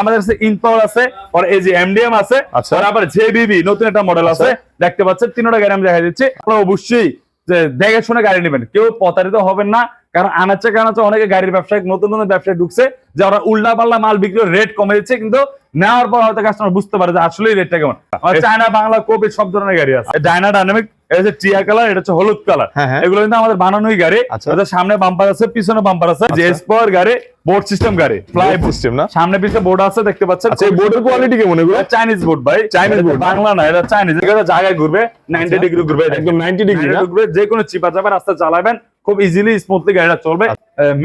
আমাদের কাছে ইনপাওয়ার আছে আর এই যে এমডিএম আছে আচ্ছা। আর আবার জেবিবি নতুন একটা মডেল আছে দেখতে পাচ্ছেন তিনটা গাড়ি আমি দেখা দিচ্ছি। আপনারা অবশ্যই যে দেখে শুনে গাড়ি নেবেন। কেউ প্রতারিত হবেন না কারণ আনাচ্ছে কানাচ্ছে অনেকে গাড়ির ব্যবসায় নতুন নতুন ব্যবসায় ঢুকছে যে ওরা উল্টা পাল্লা মাল বিক্রি রেট কমে দিচ্ছে কিন্তু নেওয়ার পর হয়তো কাস্টমার বুঝতে পারে যে আসলে রেটটা কেমন। চায়না বাংলা কপি সব ধরনের গাড়ি আছে। ডায়না ডাইনামিক এটা হচ্ছে টিয়া কালার এটা হচ্ছে হলুদ কালার। হ্যাঁ, হ্যাঁ। এগুলো কিন্তু আমাদের বানানোই গাড়ি। আচ্ছা। সামনে বাম্পার আছে পিছনে বাম্পার আছে। যে আচ্ছা। গাড়ি বোর্ড সিস্টেম গাড়ি ফ্লাই সিস্টেম না? সামনে পিছনে বোর্ড আছে দেখতে পাচ্ছেন। আচ্ছা এই বোর্ডের কোয়ালিটি কেমন এগুলো? চাইনিজ বোর্ড ভাই। চাইনিজ বোর্ড বাংলা না এটা চাইনিজ এটা জায়গায় ঘুরবে 90 ডিগ্রি ঘুরবে। একদম 90 ডিগ্রি ঘুরবে যে কোনো চিপা চাপা রাস্তা চালাবেন। খুব ইজিলি স্মুথলি গাড়িটা চলবে।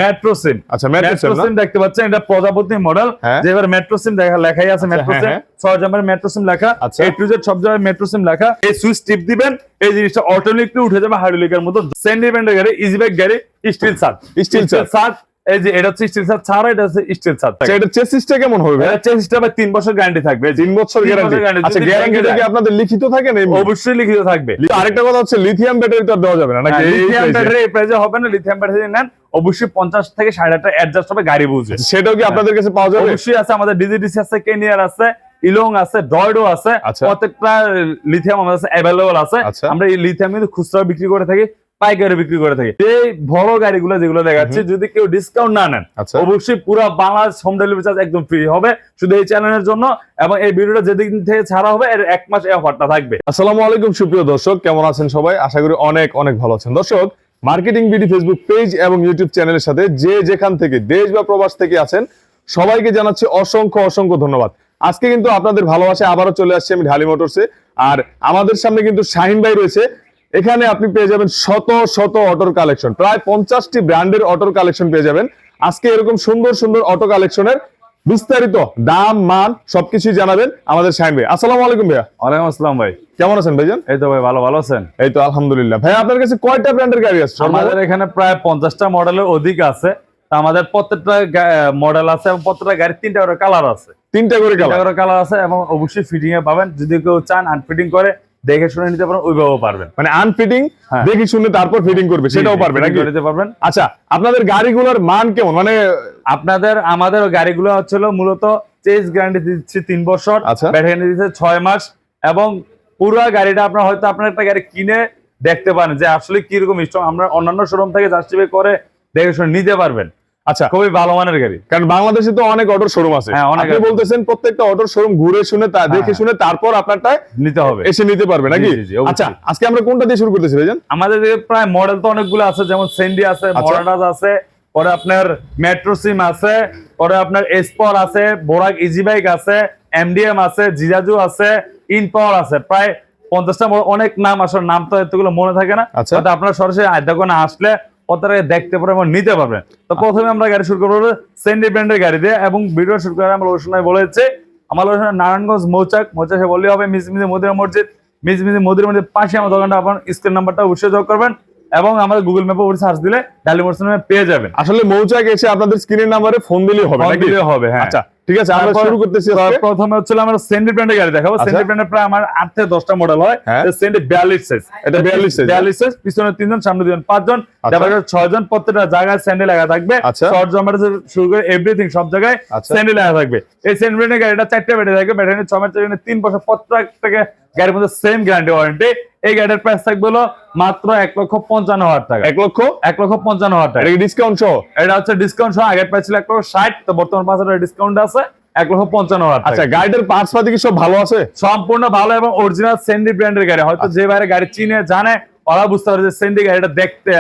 মেট্রো সিম আচ্ছা মেট্রো মেট্রো সিম দেখতে পাচ্ছেন এটা প্রজাপতি মডেল যে এবার মেট্রো সিম দেখা লেখাই আছে মেট্রো হ্যাঁ, সিম হ্যাঁ। ছয় মেট্রো সিম লেখা। আচ্ছা। এ টু জেড সব জায়গায় মেট্রো সিম লেখা। এই সুইচ টিপ দিবেন এই জিনিসটা অটোমেটিকলি উঠে যাবে হাইড্রোলিকের মতো। সেন্টিমেন্টের গাড়ি ইজি বাইক গাড়ি স্টিল সাত স্টিল। সাত এই যে এটা হচ্ছে স্টিল সাত ছাড়া এটা হচ্ছে স্টিল সাত আচ্ছা এটা চেসিসটা কেমন হবে? এটা বা তিন বছর গ্যারান্টি থাকবে। তিন বছর গ্যারান্টি আচ্ছা ভেঙে কি আপনাদের লিখিত থাকে না অবশ্যই লিখিত থাকবে। আরেকটা কথা হচ্ছে লিথিয়াম ব্যাটারি তো দেওয়া যাবে না নাকি লিথিয়াম ব্যাটারি এই প্রাইসে হবে না লিথিয়াম ব্যাটারি নেন অবশ্যই পঞ্চাশ থেকে সাড়ে আটটা অ্যাডজাস্ট হবে গাড়ি বুঝে। সেটাও কি আপনাদের কাছে পাওয়া যাবে? অবশ্যই আছে আমাদের ডিজিডিসি আছে কেনিয়ার আছে ইলং আছে ডয়ডো আছে আচ্ছা। প্রত্যেকটা লিথিয়াম আমাদের কাছে অ্যাভেলেবল আছে। আচ্ছা। আমরা এই লিথিয়াম কিন্তু খুচরা বিক্রি করে থাকি পাইকারি বিক্রি করে থাকি। এই বড় গাড়িগুলো যেগুলো দেখাচ্ছি যদি কেউ ডিসকাউন্ট না নেন আচ্ছা। অবশ্যই পুরো বাংলাদেশ হোম ডেলিভারি চার্জ একদম ফ্রি হবে শুধু এই চ্যানেলের জন্য এবং এই ভিডিওটা যেদিন থেকে ছাড়া হবে এর এক মাস এই অফারটা থাকবে। আসসালামু আলাইকুম সুপ্রিয় দর্শক কেমন আছেন সবাই? আশা করি অনেক অনেক ভালো আছেন। দর্শক মার্কেটিং বিডি ফেসবুক পেজ এবং ইউটিউব চ্যানেলের সাথে যে যেখান থেকে দেশ বা প্রবাস থেকে আছেন সবাইকে জানাচ্ছি অসংখ্য অসংখ্য ধন্যবাদ। আজকে কিন্তু আপনাদের ভালোবাসায় আবারও চলে আসছে আমি ঢালি মোটরসে। আর আমাদের সামনে কিন্তু শাহিন ভাই রয়েছে। এখানে আপনি পেয়ে যাবেন শত শত অটোর কালেকশন। প্রায় পঞ্চাশটি ব্র্যান্ডের অটোর কালেকশন পেয়ে যাবেন। আজকে এরকম সুন্দর সুন্দর অটো কালেকশনের বিস্তারিত দাম মান সবকিছুই জানাবেন আমাদের শাহিন ভাই। আসসালামু আলাইকুম ভাইয়া। ওয়ালাইকুম আসসালাম ভাই। কেমন আছেন ভাইজান? এই তো ভাই ভালো ভালো আছেন? এই তো আলহামদুলিল্লাহ। ভাই আপনার কাছে কয়টা ব্র্যান্ডের গাড়ি আছে? আমাদের এখানে প্রায় পঞ্চাশটা মডেলের অধিক আছে। আমাদের প্রত্যেকটা মডেল আছে এবং প্রত্যেকটা গাড়ির তিনটা করে কালার আছে। তিনটা করে কালার। করে কালার আছে এবং অবশ্যই ফিটিং এ পাবেন। যদি কেউ চান আনফিটিং করে দেখে শুনে নিতে পারেন ওইভাবেও পারবেন। মানে আনফিটিং দেখে শুনে তারপর ফিটিং করবে সেটাও জি, পারবে fitting নাকি? নিতে পারবেন। আচ্ছা আপনাদের গাড়িগুলোর মান কেমন? মানে আপনাদের আমাদের গাড়িগুলো হচ্ছিল মূলত চেস গ্যারান্টি দিচ্ছি তিন বছর আচ্ছা। ব্যাটারি দিচ্ছে ছয় মাস এবং পুরো গাড়িটা আপনার হয়তো আপনার একটা গাড়ি কিনে দেখতে পারেন যে আসলে কীরকম স্ট্রং আমরা অন্যান্য শোরুম থেকে জাস্টিফাই করে দেখে শুনে নিতে পারবেন। আচ্ছা। খুবই ভালো মানের গাড়ি। কারণ বাংলাদেশে তো অনেক অটোর শোরুম আছে। হ্যাঁ, আপনি বলতেছেন প্রত্যেকটা অটোর শোরুম ঘুরে শুনে তা দেখে হ্যাঁ। শুনে তারপর আপনারটা নিতে হবে। এসে নিতে পারবে নাকি। আচ্ছা আজকে আমরা কোনটা দিয়ে শুরু করতেছি ভাইজান? আমাদের প্রায় মডেল তো অনেকগুলো আছে যেমন সেন্ডি আছে আচ্ছা। মডার্নাস আছে পরে আপনার মেট্রো সিম আছে পরে আপনার এসপর আছে বোরাক ইজি বাইক আছে এমডিএম আছে জিজাজু আছে ইনপাওয়ার আছে। প্রায় পঞ্চাশটা অনেক নাম আসলে নাম তো এতগুলো মনে থাকে না। আচ্ছা। আপনারা সরাসরি দোকানে আসলে কতটা দেখতে পারবেন এবং নিতে পারবেন তো প্রথমে আমরা গাড়ি শুরু করব সেন্ডি ব্র্যান্ডের গাড়ি দিয়ে এবং ভিডিও শুরু করে আমরা সময় বলেছি আমার ওখানে নারায়ণগঞ্জ মৌচাক। মৌচাকে বললেই হবে মিজমিজি মদিনা মসজিদ। মিজমিজি মদিনা মসজিদ পাশে আমার দোকানটা আপনার স্ক্রিন নাম্বারটা অবশ্যই যোগ করবেন এবং আমাদের গুগল ম্যাপে উপরে সার্চ দিলে ডালি পেয়ে যাবেন। আসলে মৌচাক এসে আপনাদের স্ক্রিনের নাম্বারে ফোন দিলেই হবে হবে হ্যাঁ। আচ্ছা ঠিক আছে আমরা শুরু করতেছি প্রথমে হচ্ছিল আমরা সেন্ডি ব্র্যান্ডের গাড়ি দেখাবো আচ্ছা। সেন্ডি ব্র্যান্ডের প্রায় আমার আট থেকে দশটা মডেল হয় হ্যাঁ। সেন্ডি বিয়াল্লিশ সাইজ এটা 42 size, বিয়াল্লিশ সাইজ পিছনে তিনজন সামনে দুজন পাঁচজন আচ্ছা। ছয় জন প্রত্যেকটা জায়গায় স্যান্ডেল লাগা থাকবে আচ্ছা। শর্ট জাম্পার শুরু করে এভরিথিং সব জায়গায় আচ্ছা। স্যান্ডেল লাগা থাকবে এই সেন্ডি ব্র্যান্ডের গাড়িটা চারটে ব্যাটারি থাকবে ব্যাটারি ছয় মাস তিন বছর প্রত্যেকটাকে গাড়ির মধ্যে সেম গ্যারান্টি ওয়ারেন্টি এই গাড়ির প্রাইস থাকবে হলো মাত্র এক লক্ষ পঞ্চান্ন হাজার টাকা। এক লক্ষ? এক লক্ষ পঞ্চান্ন হাজার টাকা। ডিসকাউন্ট সহ? এটা হচ্ছে ডিসকাউন্ট সহ আগের প্রাইস ছিল এক লক্ষ ষাট তো বর্তমান পাঁচ হাজার ডিসকাউন্ট আছে এক লক্ষ পঞ্চান্ন হাজার আচ্ছা টাকা গাড়িটার পার্টস পাতি কি সব ভালো আছে? সম্পূর্ণ ভালো এবং অরিজিনাল সেন্ডি ব্র্যান্ডের গাড়ি। হয়তো আচ্ছা। যে বাইরে গাড়ি চিনে জানে ওরা বুঝতে পারে যে সেন্ডি গাড়িটা দেখতে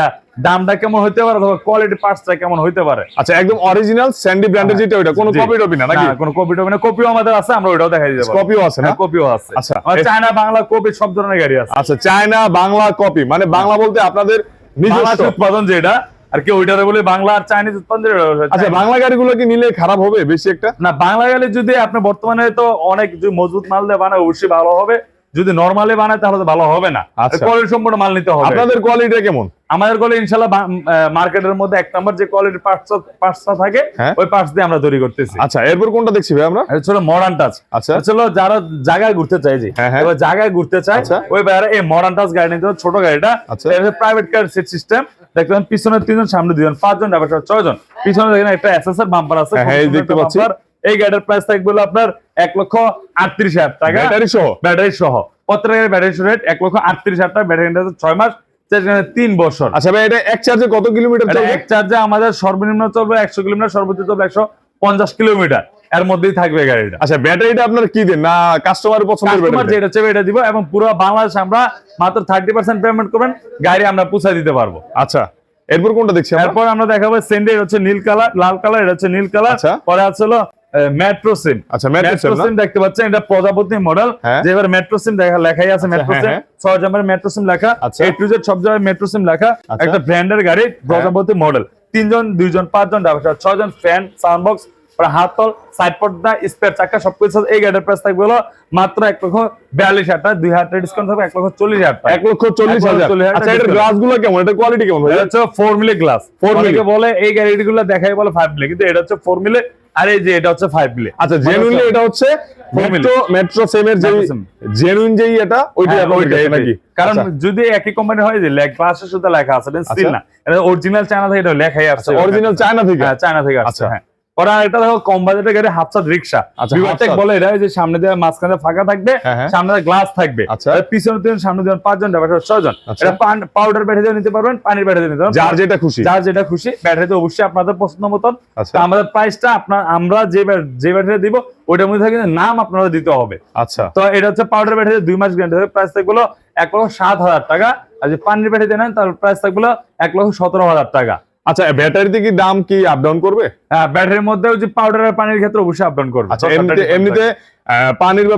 দামটা কেমন হইতে পারে অথবা কোয়ালিটি পার্টসটা কেমন হইতে পারে। আচ্ছা একদম অরিজিনাল স্যান্ডি ব্র্যান্ডের যেটা ওইটা কোনো। কপি টপি না নাকি? কোনো কপি টপি না কপিও আমাদের আছে আমরা ওইটাও দেখাই দিতে কপিও আছে না? হ্যাঁ, কপিও আছে। আচ্ছা। চায়না বাংলা কপি সব ধরনের গাড়ি আছে। আচ্ছা চায়না বাংলা কপি মানে বাংলা বলতে আপনাদের নিজস্ব। উৎপাদন যেটা আর কি ওইটারে বলে বাংলা আর চাইনিজ উৎপাদন আচ্ছা। বাংলা গাড়িগুলো কি নিলে খারাপ হবে বেশি একটা? না বাংলা গাড়ি যদি আপনি বর্তমানে তো অনেক মজবুত মাল দিয়ে বানায় অবশ্যই ভালো হবে। যদি নরমালি বানায় তাহলে তো ভালো হবে না আচ্ছা। কোয়ালিটি সম্পূর্ণ মাল নিতে হবে আপনাদের কোয়ালিটিটা কেমন আমাদের গলে ইনশাল্লাহ মার্কেটের মধ্যে এক নম্বর যে কোয়ালিটি পার্টস পার্টসটা থাকে হ্যাঁ। ওই পার্টস দিয়ে আমরা তৈরি করতেছি আচ্ছা এরপর কোনটা দেখছি ভাই আমরা এটা ছিল মডার্ন টাচ আচ্ছা ছিল যারা জায়গায় ঘুরতে চাই যে হ্যাঁ, হ্যাঁ। এবার জায়গায় ঘুরতে চায় আচ্ছা। ওই বাইরে এই মডার্ন টাচ গাড়ি নিতে ছোট গাড়িটা আচ্ছা। প্রাইভেট কার সিট সিস্টেম দেখবেন পিছনে তিনজন সামনে দুজন পাঁচজন ড্রাইভার ছয় জন পিছনে দেখেন একটা এসএসআর বাম্পার আছে হ্যাঁ, এই দেখতে পাচ্ছি। এই গাড়ির প্রাইস থাকবে হলো আপনার এক লক্ষ আটত্রিশ হাজার টাকা। ব্যাটারি সহ? ব্যাটারি সহ। প্রত্যেকের ব্যাটারি রেট? এক লক্ষ আটত্রিশ হাজার টাকা। ব্যাটারি ছয় মাস তিন বছর। আচ্ছা ভাই এটা এক চার্জে কত কিলোমিটার এক চার্জে আমাদের সর্বনিম্ন চলবে একশো কিলোমিটার সর্বোচ্চ চলবে একশো পঞ্চাশ কিলোমিটার এর মধ্যেই থাকবে গাড়িটা। আচ্ছা ব্যাটারিটা আপনার কি দেন? না কাস্টমার পছন্দের কাস্টমার যেটা চাইবে এটা দিব এবং পুরো বাংলাদেশ আমরা মাত্র থার্টি পার্সেন্ট পেমেন্ট করবেন। গাড়ি আমরা পৌঁছে দিতে পারব। আচ্ছা এরপর কোনটা দেখছি এরপর আমরা দেখাবো সেন্ডে হচ্ছে নীল কালার লাল কালার এটা হচ্ছে নীল কালার আচ্ছা। পরে আছে হলো মেট্রো সিম আচ্ছা মেট্রো মেট্রো সিম দেখতে পাচ্ছেন এটা প্রজাপতি মডেল। যে এবার মেট্রো সিম দেখা লেখাই আছে মেট্রো সিম। ছয় জামের মেট্রো সিম লেখা। এ টু জেড সব জায়গায় মেট্রো সিম লেখা। একটা ব্র্যান্ডের গাড়ি প্রজাপতি মডেল তিনজন দুইজন পাঁচজন ড্রাইভার ছয়জন ফ্যান সাউন্ড বক্স হাতল সাইড পর্দা স্পেয়ার চাকা সবকিছু এই গাড়ির প্রাইস থাকবে হলো মাত্র এক লক্ষ বিয়াল্লিশ হাজার টাকা। দুই হাজার ডিসকাউন্ট থাকবে এক লক্ষ চল্লিশ হাজার টাকা। এক লক্ষ চল্লিশ হাজার। হাজার আচ্ছা এটার গ্লাসগুলো কেমন? এটা কোয়ালিটি কেমন হচ্ছে ফোর মিলে গ্লাস Four ফোর মিলে বলে এই গাড়িগুলো দেখাই বলে ফাইভ মিলে কিন্তু এটা হচ্ছে ফোর মিলে আর এই যে এটা হচ্ছে ফাইভ মিলে। আচ্ছা জেনুইনলি এটা হচ্ছে মেট্রো মেট্রো সেমের যে জেনুইন যেই এটা ওইটা হ্যাঁ, কাছে নাকি? কারণ আচ্ছা। যদি একই কোম্পানি হয় যে লেগ পাশে শুধু লেখা আছে স্টিল আচ্ছা। না। এটা অরিজিনাল চায়না থেকে এটা লেখাই আছে অরিজিনাল চায়না থেকে? হ্যাঁ চায়না থেকে আসছে আচ্ছা। হ্যাঁ। ওরা এটা দেখো কম বাজেটের গাড়ি হাফসাদ রিক্সা। আচ্ছা, বিভাটেক বলে এটা যে সামনে দিয়ে মাঝখানে ফাঁকা থাকবে হ্যাঁ, হ্যাঁ। সামনে গ্লাস থাকবে। আচ্ছা। পিছনে দিন সামনে দিন পাঁচজন ড্রাইভার ছয়জন। আচ্ছা। এটা পাউডার ব্যাটারি দিয়ে নিতে পারবেন পানির ব্যাটারি নিতে পারবেন। যার যেটা খুশি। যার যেটা খুশি ব্যাটারি অবশ্যই আপনাদের পছন্দ মতন। আচ্ছা। আমাদের প্রাইসটা আপনার আমরা যে যে ব্যাটারি দিব ওইটার মধ্যে কিন্তু নাম আপনারা দিতে হবে। আচ্ছা। তো এটা হচ্ছে পাউডার ব্যাটারি দুই মাস গ্যারান্টি হবে। প্রাইস থাকবে এক লক্ষ সাত হাজার টাকা। আর যে পানির ব্যাটারি দেন তার প্রাইস থাকবে এক লক্ষ সতেরো হাজার টাকা। আচ্ছা ব্যাটারিতে কি দাম কি আপ ডাউন করবে? হ্যাঁ ব্যাটারির মধ্যে যে পাউডার আর পানির ক্ষেত্রে অবশ্যই আপডাউন করবে। আচ্ছা এমনিতে এমনিতে পানির বা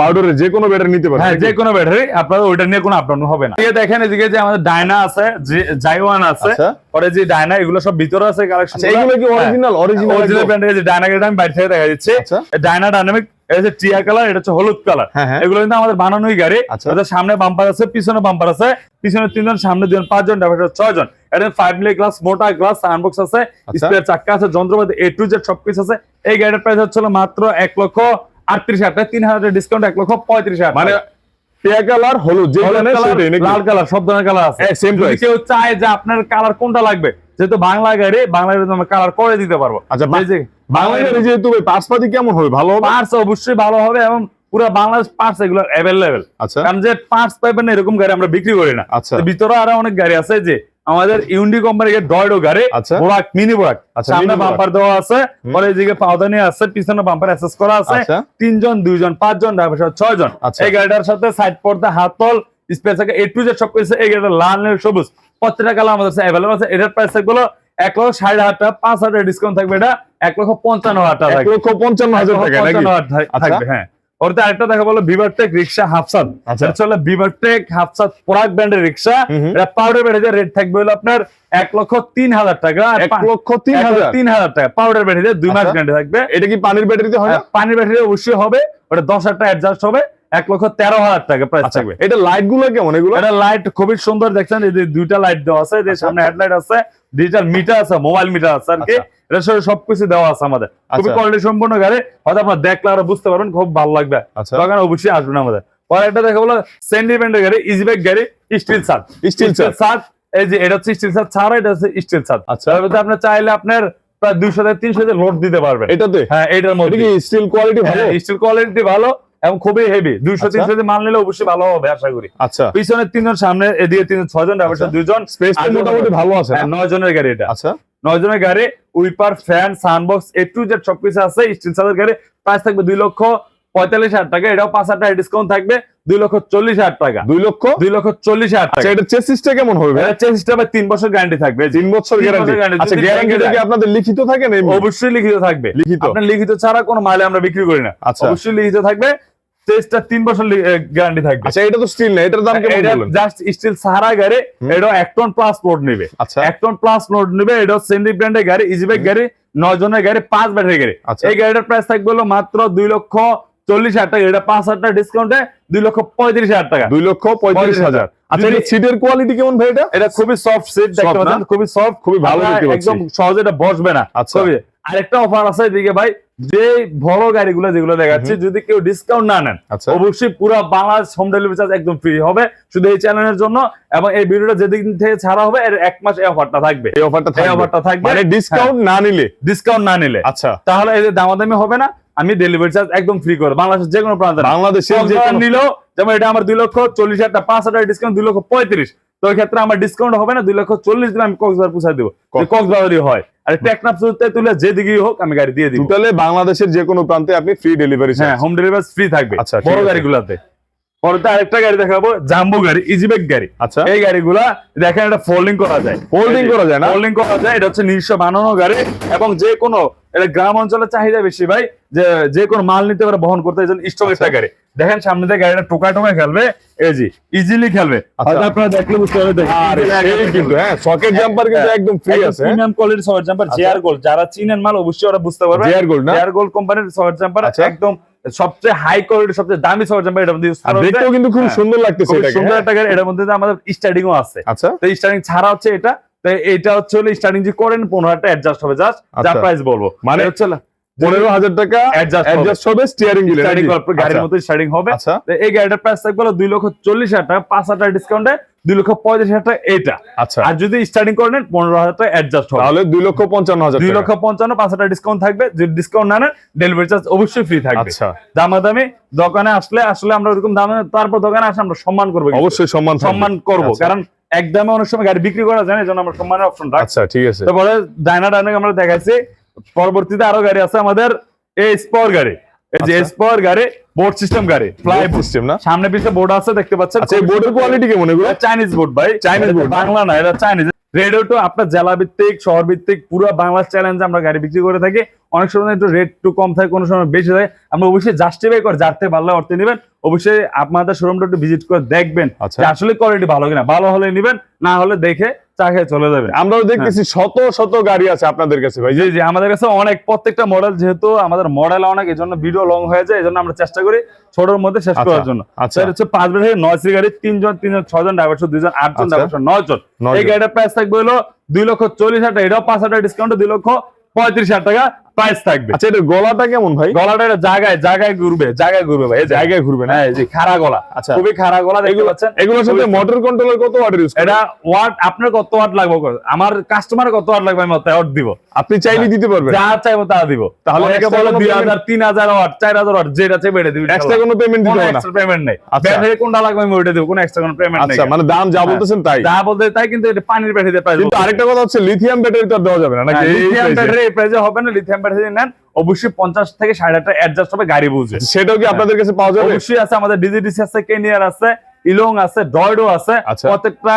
পাউডারের যে কোনো ব্যাটারি নিতে পারবে হ্যাঁ? যে কোনো ব্যাটারি আপনার ওইটা নিয়ে কোনো আপডাউন হবে না। এদিকে দেখেন এদিকে যে আমাদের ডায়না আছে যে জাইওয়ান আছে আচ্ছা। পরে যে ডায়না এগুলো সব ভিতরে আছে কালেকশন আচ্ছা এগুলো কি অরিজিনাল অরিজিনাল অরিজিনাল ব্র্যান্ডের যে ডায়না আমি বাইরে থেকে দেখা দিচ্ছি। আচ্ছা। ডায়না ডাইনামিক এটা হচ্ছে টিয়া কালার এটা হচ্ছে হলুদ কালার। হ্যাঁ হ্যাঁ। এগুলো কিন্তু আমাদের বানানোই গাড়ি। আচ্ছা। সামনে বাম্পার আছে পিছনে বাম্পার আছে। পিছনে তিনজন সামনে দুজন পাঁচজন ড্রাইভার ছয় জন এটা ফাইভ মিলি গ্লাস মোটা গ্লাস সাউন্ডবক্স আছে আচ্ছা। স্পেয়ার চাক্কা আছে যন্ত্রপাতি এ টু জেড সবকিছু আছে। এই গাড়ির প্রাইস হচ্ছিল মাত্র এক লক্ষ আটত্রিশ হাজার তিন হাজার ডিসকাউন্ট এক লক্ষ পঁয়ত্রিশ হাজার মানে কালার হলুদ লাল কালার সব ধরনের কালার আছে। হ্যাঁ। কেউ চায় যে আপনার কালার কোনটা লাগবে যেহেতু বাংলা গাড়ি বাংলা গাড়ি আমরা কালার করে দিতে পারব। আচ্ছা এই যে বাংলাদেশে যেহেতু পার্সপাতি কেমন হবে? ভালো হবে? পার্টস অবশ্যই ভালো হবে এবং পুরো বাংলাদেশ পার্টস এগুলো অ্যাভেলেবেল আচ্ছা। কারণ যে পার্টস পাইবেন না এরকম গাড়ি আমরা বিক্রি করি না। আচ্ছা। ভিতরে আরও অনেক গাড়ি আছে যে আমাদের ইউন্ডি কোম্পানির ডয়ডো গাড়ি। বোরাক মিনি বোরাক আচ্ছা, সামনে বাম্পার দেওয়া আছে পরে এদিকে পাওদানি আছে পিছনে বাম্পার অ্যাসেস করা আছে। তিনজন দুইজন পাঁচজন ড্রাইভার সহ ছয় জন আচ্ছা। এই গাড়িটার সাথে সাইড পর্দা হাতল স্পেস এ টু জেড সব কিছু এই গাড়িটা লাল সবুজ। প্রত্যেকটা কালার আমাদের অ্যাভেলেবল আছে। এটার প্রাইস থাকবে এক লক্ষ ষাট হাজার টাকা পাঁচ হাজার ডিসকাউন্ট থাকবে এটা। এক লক্ষ পঞ্চান্ন হাজার টাকা এক লক্ষ পঞ্চান্ন হাজার টাকা আচ্ছা। থাকবে হ্যাঁ। ওরতে আরেকটা দেখা বলো বিভারটেক রিক্সা হাফসাদ আচ্ছা। এটা হলো বিভারটেক হাফসাদ পরাগ ব্র্যান্ডের রিক্সা। এটা পাউডার ব্যাটারি রেট থাকবে হলো আপনার এক লক্ষ তিন হাজার টাকা এক লক্ষ তিন হাজার? তিন হাজার টাকা পাউডার ব্যাটারি দুই মাস আচ্ছা। গ্যারান্টি থাকবে। এটা কি পানির ব্যাটারিতে হয় পানির ব্যাটারি অবশ্যই হবে ওটা দশ হাজার টাকা অ্যাডজাস্ট হবে। এক লক্ষ তেরো হাজার টাকা প্রাইস আচ্ছা থাকবে। এটা লাইটগুলো কেমন এগুলো? এটা লাইট খুবই সুন্দর দেখছেন এই যে দুইটা লাইট দেওয়া আছে যে আচ্ছা। সামনে হেডলাইট আছে ডিজিটাল মিটার আছে মোবাইল মিটার আছে আর কি। আচ্ছা। এটা সব সবকিছু দেওয়া আছে আমাদের। খুবই। কোয়ালিটি সম্পূর্ণ গাড়ি হয়তো আপনার দেখলে আরও বুঝতে পারবেন খুব ভালো লাগবে। তখন অবশ্যই আসবেন আমাদের। পরে একটা দেখা বলো সেন্টিমেন্টের গাড়ি ইজিব্যাক গাড়ি স্টিল Steel ছাদ। সাত এই যে এটা হচ্ছে স্টিল সাত ছাড়া এটা হচ্ছে স্টিল সাত আচ্ছা। আপনি চাইলে আপনার প্রায় দুইশো থেকে তিনশো লোড দিতে পারবেন। এটাতে? হ্যাঁ এটার মধ্যে স্টিল কোয়ালিটি ভালো? স্টিল কোয়ালিটি ভালো। এবং খুবই হেভি দুইশো আচ্ছা। তিনশো মাল নিলে অবশ্যই ভালো হবে আশা করি। আচ্ছা। পিছনে তিনজন সামনে এদিকে তিনজন ছয়জন ড্রাইভার। দুজন স্পেস মোটামুটি ভালো আছে হ্যাঁ, নয় জনের গাড়ি এটা। আচ্ছা। নয় জনের গাড়ি wiper fan sun box A to Z সবকিছু আছে। স্টিল সাদের গাড়ি প্রাইস থাকবে দুই লক্ষ পঁয়তাল্লিশ হাজার টাকা। এটাও পাঁচ হাজার টাকা ডিসকাউন্ট থাকবে। দুই লক্ষ চল্লিশ হাজার টাকা। দুই লক্ষ? দুই লক্ষ চল্লিশ হাজার আচ্ছা টাকা। এটা চেসিসটা কেমন হবে ভাই? এটা তিন বছর গ্যারান্টি থাকবে। তিন বছর গ্যারান্টি আচ্ছা কি আপনাদের লিখিত থাকে না অবশ্যই লিখিত থাকবে। লিখিত। আপনার লিখিত ছাড়া কোনো মালে আমরা বিক্রি করি না। আচ্ছা। অবশ্যই লিখিত থাকবে। চেঞ্জটা তিন বছর গ্যারান্টি থাকবে। আচ্ছা এটা তো স্টিল না এটার দাম কেমন এটা জাস্ট স্টিল সাহারা গাড়ি এটা এক টন প্লাস লোড নেবে। আচ্ছা। এক টন প্লাস লোড নেবে এটা সেন্ডি ব্র্যান্ডের গাড়ি ইজিব্যাক গাড়ি নয় জনের গাড়ি পাঁচ ব্যাটারি গাড়ি। আচ্ছা। এই গাড়িটার প্রাইস থাকবে হলো মাত্র দুই লক্ষ চল্লিশ হাজার টাকা। এটা পাঁচ হাজার টাকা ডিসকাউন্টে দুই লক্ষ পঁয়ত্রিশ হাজার টাকা। দুই লক্ষ পঁয়ত্রিশ হাজার। আচ্ছা সিটের কোয়ালিটি কেমন ভাই এটা? এটা খুবই সফট সিট দেখতে পাচ্ছেন? খুবই সফট খুবই ভালো একদম সহজে এটা বসবে না। আচ্ছা। আরেকটা অফার আছে এদিকে ভাই যে বড় গাড়িগুলো যেগুলো দেখাচ্ছে যদি কেউ ডিসকাউন্ট না নেন আচ্ছা। অবশ্যই পুরো বাংলাদেশ হোম ডেলিভারি চার্জ একদম ফ্রি হবে। শুধু এই চ্যানেলের জন্য এবং এই ভিডিওটা যেদিন থেকে ছাড়া হবে এর এক মাস এই অফারটা থাকবে। এই অফারটা এই থাকবে। অফারটা থাকবে। মানে ডিসকাউন্ট না নিলে। ডিসকাউন্ট না নিলে। আচ্ছা। তাহলে এই যে দামাদামি হবে না। আমি ডেলিভারি চার্জ একদম ফ্রি করে বাংলাদেশের যে কোনো প্রান্তে বাংলাদেশের যে কোনো- নিলেও যেমন এটা আমার দুই লক্ষ চল্লিশ হাজার পাঁচ হাজার ডিসকাউন্ট দুই লক্ষ পঁয়ত্রিশ। তো ওই ক্ষেত্রে আমার ডিসকাউন্ট হবে না দুই লক্ষ চল্লিশ দিন আমি কক্সবাজার পৌঁছায় দেবো। কক- কক্সবাজারই হয় আর টেকনাফ সুরতে তুলে যেদিকেই হোক আমি গাড়ি দিয়ে দিই তাহলে বাংলাদেশের যে কোনো প্রান্তে আপনি ফ্রি ডেলিভারি হ্যাঁ হোম ডেলিভারি ফ্রি থাকবে। আচ্ছা, বড় গাড়িগুলোতে। পরে আরেকটা গাড়ি দেখাবো জাম্বো গাড়ি ইজিবেক গাড়ি। আচ্ছা। এই গাড়িগুলা দেখেন এটা ফোল্ডিং করা যায়। Folding করা যায় না? ফোল্ডিং করা যায় এটা হচ্ছে নিজস্ব বানানো গাড়ি এবং যে কোনো এটা গ্রাম অঞ্চলে চাহিদা বেশি ভাই যে যে কোনো মাল নিতে পারে বহন করতে এই স্টক একটা আচ্ছা। গাড়ি। দেখেন সামনে দিয়ে গাড়িটা টোকা টোকা খেলবে এই জি ইজিলি খেলবে। আচ্ছা। হয়তো আপনারা দেখলে বুঝতে পারবেন কিন্তু হ্যাঁ সকেট জাম্পার কিন্তু একদম ফ্রি আছে। প্রিমিয়াম কোয়ালিটি সয়ার জাম্পার আচ্ছা। জেআর গোল্ড যারা চিনেন মাল অবশ্যই ওরা বুঝতে পারবে। জেআর গোল্ড না? জেআর গোল্ড কোম্পানির জাম্পার আচ্ছা। একদম সবচেয়ে হাই কোয়ালিটি সবচেয়ে দামি সরঞ্জাম এটার মধ্যে ইউজ আর করা দেখতেও কিন্তু খুব হ্যাঁ। সুন্দর লাগতেছে এটা সুন্দর হ্যাঁ। একটা গাড়ি এটার মধ্যে আমাদের স্টার্টিং ও আছে আচ্ছা তো স্টার্টিং ছাড়া হচ্ছে এটা তো এটা হচ্ছে স্টার্টিং যে করেন পনেরো হাজার অ্যাডজাস্ট হবে জাস্ট যা আচ্ছা। প্রাইস বলব মানে হচ্ছে পনেরো হাজার টাকা অ্যাডজাস্ট হবে। স্টিয়ারিং স্টার্টিং গাড়ির মতো স্টার্টিং হবে। আচ্ছা। এই গাড়িটার প্রাইস থাকবে দুই লক্ষ চল্লিশ হাজার টাকা পাঁচ হাজার ডিসকাউন্টে দুই লক্ষ পঁয়ত্রিশ হাজার টাকা এটা। আচ্ছা। আর যদি স্টার্টিং করে নেন পনেরো হাজার টাকা অ্যাডজাস্ট হবে। তাহলে দুই লক্ষ পঞ্চান্ন হাজার দুই। লক্ষ পঞ্চান্ন পাঁচ হাজার ডিসকাউন্ট থাকবে। যদি ডিসকাউন্ট না নেন ডেলিভারি চার্জ অবশ্যই ফ্রি থাকবে। আচ্ছা। দামাদামি দোকানে আসলে আসলে আমরা ওরকম দামে তারপর দোকানে আসলে আমরা সম্মান করব অবশ্যই সম্মান সম্মান করব। আচ্ছা। কারণ একদমে অনেক সময় গাড়ি বিক্রি করা যায় না এই জন্য আমরা সম্মানের অপশন রাখছি। আচ্ছা ঠিক আছে। তারপরে ডাইনা ডাইনাক আমরা দেখাইছি পরবর্তীতে আরও গাড়ি আছে আমাদের এই স্পর গাড়ি। এই যে আচ্ছা। স্পর গাড়ি বোর্ড সিস্টেম গাড়ি ফ্লাই সিস্টেম না? সামনে পিছনে বোর্ড আছে দেখতে পাচ্ছেন। আচ্ছা এই বোর্ডের কোয়ালিটি কেমন এগুলো? চাইনিজ বোর্ড ভাই। চাইনিজ বোর্ড বাংলা না এটা চাইনিজ রেডিও তো আপনার জেলা ভিত্তিক শহর ভিত্তিক পুরো বাংলা চ্যালেঞ্জে আমরা গাড়ি বিক্রি করে থাকি। অনেক সময় একটু রেট একটু কম থাকে কোনো সময় বেশি থাকে। আমরা অবশ্যই জাস্টিফাই করে থেকে ভালো অর্থে নেবেন অবশ্যই আপনাদের শোরুমটা একটু ভিজিট করে দেখবেন আচ্ছা। আসলে কোয়ালিটি ভালো কিনা। ভালো হলে নেবেন না হলে দেখে চা খেয়ে চলে যাবেন। আমরাও দেখতেছি শত শত গাড়ি আছে আপনাদের কাছে ভাই। জি জি আমাদের কাছে অনেক প্রত্যেকটা মডেল যেহেতু আমাদের মডেল অনেক এই জন্য ভিডিও লং হয়ে যায় এই জন্য আমরা চেষ্টা করি ছোটর মধ্যে শেষ আচ্ছা, করার জন্য। আচ্ছা। হচ্ছে পাঁচ বছর নয় সিট গাড়ি তিনজন তিনজন ছজন ড্রাইভার দুজন আটজন আচ্ছা। ড্রাইভার নয় জন নয় এই। গাড়িটার প্রাইস থাকবে হলো দুই লক্ষ চল্লিশ হাজার টাকা। এটাও পাঁচ হাজার ডিসকাউন্ট দুই লক্ষ পঁয়ত্রিশ হাজার টাকা। প্রাইস থাকবে। আচ্ছা এটা গলাটা কেমন ভাই? গলাটা এটা জায়গায় জায়গায় ঘুরবে জায়গায় ঘুরবে ভাই জায়গায় ঘুরবে না? হ্যাঁ এই যে খাড়া গলা। আচ্ছা। খুবই খাড়া গলা দেখতে পাচ্ছেন। এগুলোর সাথে মোটর কন্ট্রোলার কত ওয়াটের ইউজ এটা ওয়াট আপনার কত ওয়াট লাগবে? আমার কাস্টমার কত ওয়াট লাগবে আমি ওয়াট দিব। আপনি চাইলে দিতে পারবেন। যা চাইব তা দিব। তাহলে বলে হাজার তিন হাজার ওয়াট চার হাজার ওয়াট যেটা চাইবে এটা দিবি এক্সট্রা কোনো পেমেন্ট দিতে হবে না। পেমেন্ট নেই। ব্যাটারি কোনটা লাগবে আমি ওইটা দেবো কোনো এক্সট্রা কোনো পেমেন্ট নেই আচ্ছা মানে দাম যা বলতেছেন তাই? যা বলতে তাই কিন্তু এটা পানির ব্যাটারি প্রাইস কিন্তু আরেকটা কথা হচ্ছে লিথিয়াম ব্যাটারি তো দেওয়া যাবে না নাকি লিথিয়াম ব্যাটারি প্রাইসে হবে না লিথিয়াম ব্যাটারি নেন অবশ্যই পঞ্চাশ থেকে ষাট হাজার অ্যাডজাস্ট হবে গাড়ি বুঝে। সেটাও কি আপনাদের কাছে পাওয়া যাবে? অবশ্যই আছে আমাদের ডিজিডিসি আছে কেনিয়ার আছে ইলং আছে ডয়ডো আছে আচ্ছা। প্রত্যেকটা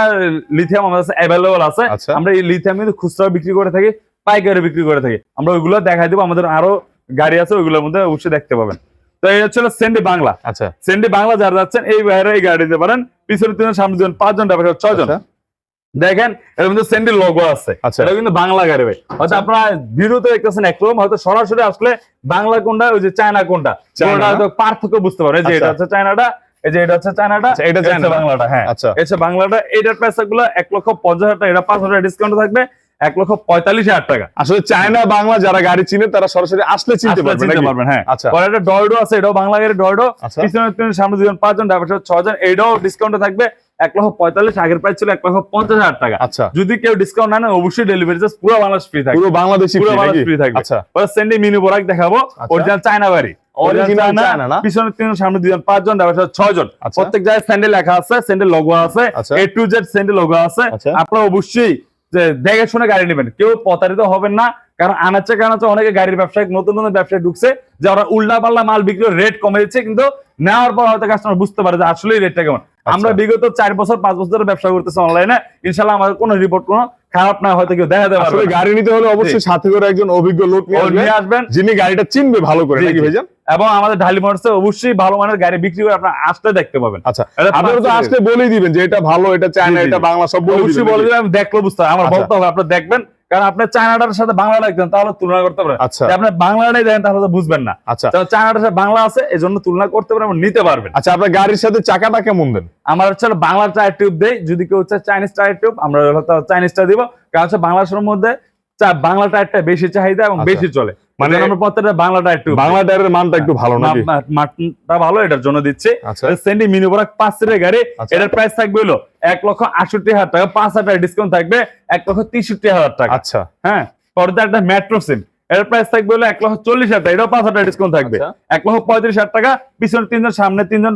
লিথিয়াম আমাদের কাছে অ্যাভেলেবল আছে। আমরা এই লিথিয়াম কিন্তু খুচরা বিক্রি করে থাকি পাইকারি বিক্রি করে থাকি। আমরা ওইগুলো দেখাই দেবো আমাদের আরও গাড়ি আছে ওইগুলোর মধ্যে অবশ্যই দেখতে পাবেন। তো এই হচ্ছে সেন্ডি বাংলা আচ্ছা। সেন্ডি বাংলা যারা যাচ্ছেন এই বাইরে এই গাড়ি দিতে পারেন পিছনে তিনজন সামনে দুজন পাঁচজন ড্রাইভার ছয় জন আচ্ছা। দেখেন এর মধ্যে সেন্ডির লোগো আছে। আচ্ছা। এটা কিন্তু বাংলা গাড়ি ভাই। হয়তো আপনারা ভিডিওতে দেখতেছেন একরকম হয়তো সরাসরি আসলে বাংলা কোনটা ওই যে চায়না কোনটা? হয়তো পার্থক্য বুঝতে পারে যে এটা আচ্ছা। হচ্ছে চায়নাটা এই যে এটা হচ্ছে চায়নাটা আচ্ছা, এটা এটা চায়না বাংলাটা হ্যাঁ। আচ্ছা। এটা বাংলাটা এটার প্রাইস এক লক্ষ পঞ্চাশ হাজার টাকা। এটা পাঁচ হাজার ডিসকাউন্ট থাকবে এক লক্ষ পঁয়তাল্লিশ হাজার টাকা। আসলে চায়না বাংলা যারা গাড়ি চিনে তারা সরাসরি আসলে চিনতে আসলে পারবে চিনতে পারবেন হ্যাঁ। আচ্ছা। পরে একটা ডয়ডো আছে এটাও বাংলা গাড়ি ডয়ডো আচ্ছা। পিছনে সামনে দুজন পাঁচজন ড্রাইভার ছজন এটাও ডিসকাউন্টে থাকবে এক লক্ষ পঁয়তাল্লিশ আগের প্রাইস ছিল এক লক্ষ পঞ্চাশ হাজার টাকা। আচ্ছা। যদি কেউ ডিসকাউন্ট না অবশ্যই ডেলিভারি চার্জ পুরো বাংলাদেশ ফ্রি থাকবে। পুরো বাংলাদেশি পুরো বাংলাদেশ ফ্রি থাকবে। আচ্ছা। পরে সেন্ডি মিনি বোরাক দেখাবো। অরিজিনাল চায়না গাড়ি Original চায়না না? পিছনে তিনজন সামনে দুজন পাঁচজন ছয়জন। আচ্ছা। প্রত্যেক জায়গায় স্যান্ডেল লেখা আছে স্যান্ডেল লোগো আছে। আচ্ছা। A to Z sandal logo আছে। আচ্ছা। আপনারা অবশ্যই দেখে শুনে গাড়ি নেবেন। কেউ প্রতারিত হবেন না কারণ আনাচ্ছে কানাচ্ছে অনেকে গাড়ির ব্যবসায় নতুন নতুন ব্যবসায় ঢুকছে যে ওরা উল্টা পাল্লা মাল বিক্রি রেট কমে দিচ্ছে কিন্তু নেওয়ার পর হয়তো কাস্টমার বুঝতে পারে যে আসলেই রেটটা কেমন। আমরা বিগত চার বছর পাঁচ বছর ধরে ব্যবসা করতেছি অনলাইনে ইনশাল্লাহ আমাদের কোনো রিপোর্ট কোনো খারাপ না হয়তো কেউ দেখাতে আসলে গাড়ি নিতে হলে অবশ্যই সাথে করে একজন অভিজ্ঞ লোক নিয়ে আসবেন, যিনি গাড়িটা চিনবে ভালো করে নাকি ভাইজান? এবং আমাদের ঢালি মোটরসে অবশ্যই ভালো মানের গাড়ি বিক্রি করে আপনার আসতে দেখতে পাবেন। আচ্ছা আপনারা তো আসলে বলেই দিবেন যে এটা ভালো এটা চায়না এটা বাংলা সব বলে অবশ্যই বলে দিবেন দেখলে বুঝতে আমার আচ্ছা। বলতে হবে আপনার দেখবেন কারণ আপনি চায়নাটার সাথে বাংলা দেখবেন তাহলে তুলনা করতে পারেন আচ্ছা। আপনি বাংলাটাই দেখেন তাহলে তো বুঝবেন না। আচ্ছা। চায়নাটার সাথে বাংলা আছে এই জন্য তুলনা করতে পারেন নিতে পারবেন। আচ্ছা আপনার গাড়ির সাথে চাকাটা কেমন দেন? আমার হচ্ছে বাংলার বাংলা টায়ার টিউব দেই যদি কেউ হচ্ছে চাইনিজ টায়ার টিউব আমরা চাইনিজটা দিব। কারণ হচ্ছে বাংলাদেশের মধ্যে চা- বাংলা টায়ারটা বেশি চাহিদা এবং আচ্ছা। বেশি চলে। মানে মানে আমরা প্রত্যেকটা বাংলাটা একটু বাংলা টায়ারের মানটা একটু ভালো নাকি? মানটা ভালো এটার জন্য দিচ্ছে। আচ্ছা। মিনি বরাক পাঁচ সিটের গাড়ি আচ্ছা। এটার প্রাইস থাকবে হলো এক লক্ষ আটষট্টি হাজার টাকা পাঁচ হাজার ডিসকাউন্ট থাকবে এক লক্ষ তেষট্টি হাজার টাকা। আচ্ছা। হ্যাঁ পরে একটা মেট্রো সিম এটার প্রাইস থাকবে হলো এক লক্ষ চল্লিশ হাজার টাকা এটাও পাঁচ হাজার টাকা ডিসকাউন্ট থাকবে। আচ্ছা। এক লক্ষ পঁয়ত্রিশ হাজার টাকা পিছনে তিনজন সামনে তিনজন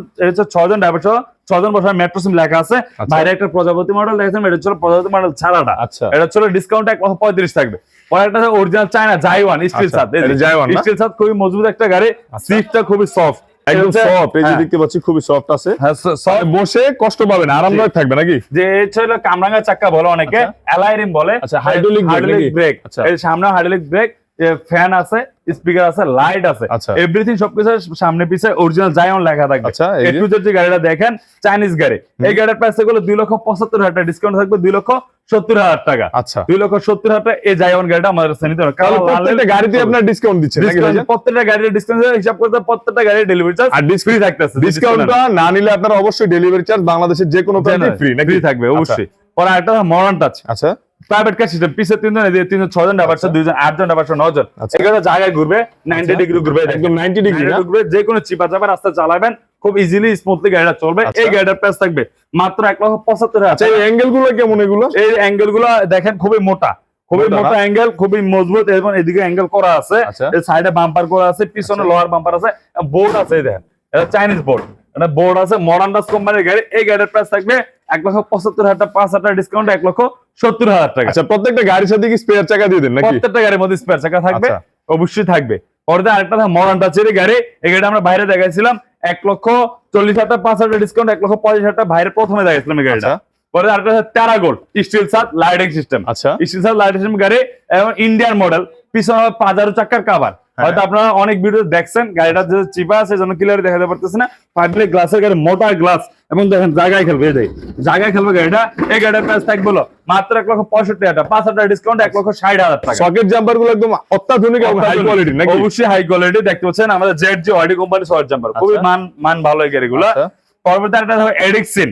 ছজন ড্রাইভার সহ ছজন বসার মেট্রো সিম লেখা আছে। বাইরে একটা প্রজাপতি মডেল দেখেছেন এটা হচ্ছে প্রজাপতি মডেল ছাড়াটা। আচ্ছা। এটা হচ্ছে ডিসকাউন্ট এক লক্ষ পঁয়ত্রিশ থাকবে। পরে একটা অরিজিনাল চায়না জাইওয়ান স্টিল আচ্ছা, সাত জাইওয়ান স্টিল সাত খুবই মজবুত একটা গাড়ি আচ্ছা। সিটটা খুবই সফট একদম সফট এই যে দেখতে পাচ্ছি খুবই সফট আছে। হ্যাঁ মানে বসে কষ্ট পাবেন আরামদায়ক থাকবে নাকি? যে হলো কামরাঙ্গা বলে অনেকে আচ্ছা। অ্যালাইরিম বলে। আচ্ছা, হাইড্রোলিক? ব্রেক আচ্ছা। সামনে হাইড্রোলিক ব্রেক ফ্যান আছে স্পিকার আছে লাইট আছে। আচ্ছা। এভরিথিং সবকিছু সামনে পিছে অরিজিনাল জায়ন লেখা থাকবে। আচ্ছা, এই এই যে। যে গাড়িটা দেখেন চাইনিজ গাড়ি। এই গাড়ির প্রাইসগুলো দুই লক্ষ পঁচাত্তর হাজার টাকা ডিসকাউন্ট থাকবে দুই লক্ষ সত্তর হাজার টাকা। আচ্ছা। দুই লক্ষ সত্তর হাজার টাকা এই জায়ন গাড়িটা আমাদের কাছে নিতে হবে। গাড়িতে আপনার ডিসকাউন্ট ভাইজান? প্রত্যেকটা গাড়ির ডিসকাউন্ট হিসাব করতে প্রত্যেকটা গাড়ির ডেলিভারি চার্জ আর ফ্রি থাকতেছে ডিসকাউন্টটা না নিলে আপনারা অবশ্যই ডেলিভারি চার্জ বাংলাদেশের যে কোনো ফ্রি ফ্রি থাকবে অবশ্যই। পরে একটা মডার্ন টাচ আচ্ছা। প্রাইভেট কার সিস্টেম পিছে তিনজন এদিকে তিনজন ছজন আচ্ছা। দুইজন আটজন ডাবার নজন আচ্ছা। এগুলো জায়গায় ঘুরবে নাইনটি আচ্ছা। ডিগ্রি ঘুরবে একদম 90 ডিগ্রি ঘুরবে যে কোনো চিপা চাপা রাস্তা চালাবেন খুব ইজিলি স্মুথলি গাড়িটা চলবে। আচ্ছা। এই গাড়িটার প্রাইস থাকবে মাত্র এক লক্ষ পঁচাত্তর আচ্ছা হাজার এই অ্যাঙ্গেলগুলো কেমন এগুলো? এই অ্যাঙ্গেলগুলো দেখেন খুবই মোটা। খুবই মোটা অ্যাঙ্গেল খুবই মজবুত। এবং এদিকে অ্যাঙ্গেল করা আছে। আচ্ছা। সাইডে বাম্পার করা আছে পিছনে আচ্ছা। লোহার বাম্পার আছে বোর্ড আছে দেখেন। এটা চাইনিজ বোর্ড এটা বোর্ড আছে মডার্ন কোম্পানির গাড়ি। এই গাড়ির প্রাইস থাকবে এক লক্ষ পঁচাত্তর হাজার পাঁচ হাজার ডিসকাউন্ট এক লক্ষ সত্তর হাজার টাকা। আচ্ছা প্রত্যেকটা গাড়ির সাথে কি স্পেয়ার চাকা দিয়ে দেন নাকি? প্রত্যেকটা গাড়ির মধ্যে স্পেয়ার চাকা থাকবে আচ্ছা। অবশ্যই থাকবে। পরে আরেকটা মডার্ন টাচের গাড়ি এই গাড়িটা আমরা বাইরে দেখাইছিলাম এক লক্ষ চল্লিশ হাজার টাকা, পাঁচ হাজার ডিসকাউন্ট এক লক্ষ পঁচিশ হাজার টাকা বাইরে প্রথমে দেখাইছিলাম এই গাড়িটা। আচ্ছা। পরে আরেকটা ট্যারাগোল স্টিল সাত লাইটিং সিস্টেম আচ্ছা। স্টিল সাত লাইটিং সিস্টেম গাড়ি এবং ইন্ডিয়ান মডেল পিছনে আবার পাঁচারো চাকার কাভার হ্যাঁ। হয়তো আপনারা অনেক ভিডিও দেখছেন গাড়িটা যে চিপা আছে জন্য ক্লিয়ার দেখাতে পারতেছে না। ফাটলে গ্লাসের গাড়ি মোটা গ্লাস এবং দেখেন জায়গায় খেলবে এটাই জায়গায় খেলবে গাড়িটা এই গাড়ির প্রাইস থাকবে মাত্র এক লক্ষ পঁয়ষট্টি হাজার পাঁচ হাজার ডিসকাউন্ট এক লক্ষ ষাট হাজার টাকা। সকেট জাম্পারগুলো একদম অত্যাধুনিক হাই কোয়ালিটি নাকি? অবশ্যই হাই কোয়ালিটি দেখতে পাচ্ছেন আমাদের জেড জি ওয়াইডি কোম্পানি সয়ের জাম্পার খুবই আচ্ছা। মান মান ভালো এই গাড়িগুলো। আচ্ছা। পরবর্তী একটা হবে এডিক্সিন